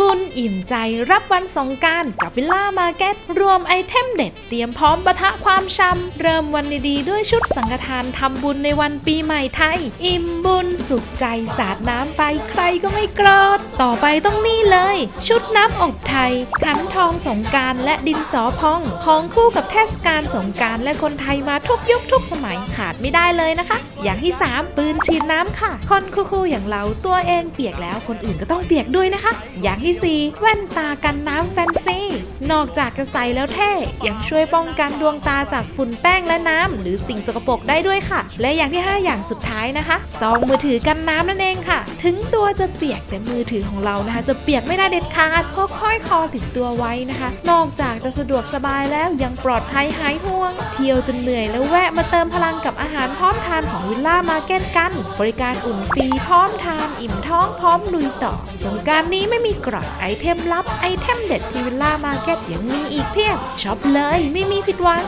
บุญอิ่มใจรับวันสงการกับวิลล่ามาเก็ตรวมไอเทมเด็ดเตรียมพร้อมปะทะความช้ำเริ่มวันดีๆด้วยชุดสังฆทานทำบุญในวันปีใหม่ไทย อิ่มบุญสุขใจสาดน้ำไปใครก็ไม่กรธต่อไปต้องนี่เลย ชุดน้ำอบไทย ขันทองสงการและดินสอพองของคู่กับเทศกาลสงการและคนไทยมาทุกยุคทุกสมัยขาดไม่ได้เลยนะคะ อย่างที่ 3 ปืนฉีดน้ำค่ะ คนคู่ๆอย่างเราตัวเองเปียกแล้วคนอื่นก็ต้องเปียกด้วยนะคะ อย่างที่4 แว่นตากันน้ำแฟนซีนอกจากจะใส่แล้วเท่ ยังช่วยป้องกันดวงตาจากฝุ่นแป้งและน้ำ หรือสิ่งสกปรกได้ด้วยค่ะ และอย่างที่ 5 อย่างสุดท้ายนะคะซองมือถือกันน้ำนั่นเองค่ะ ถึงตัวจะเปียกแต่มือถือของเรานะคะ จะเปียกไม่ได้เด็ดขาดเพราะค่อยคอติดตัวไว้นะคะ นอกจากจะสะดวกสบายแล้วยังปลอดภัยหายห่วง เที่ยวจนเหนื่อยแล้วแวะมาเติมพลังกับอาหารานของวิลล่ามาเก็ตกัน บริการอุ่นฟรีพร้อมทาน อิ่มท้องพร้อมลุยต่อ สงการนี้ไม่มีกรอบไอเทมลับไอเทมเด็ดที่วิลล่ามาเก็ตยังมีอีกเพียบช็อปเลยไม่มีผิดหวัง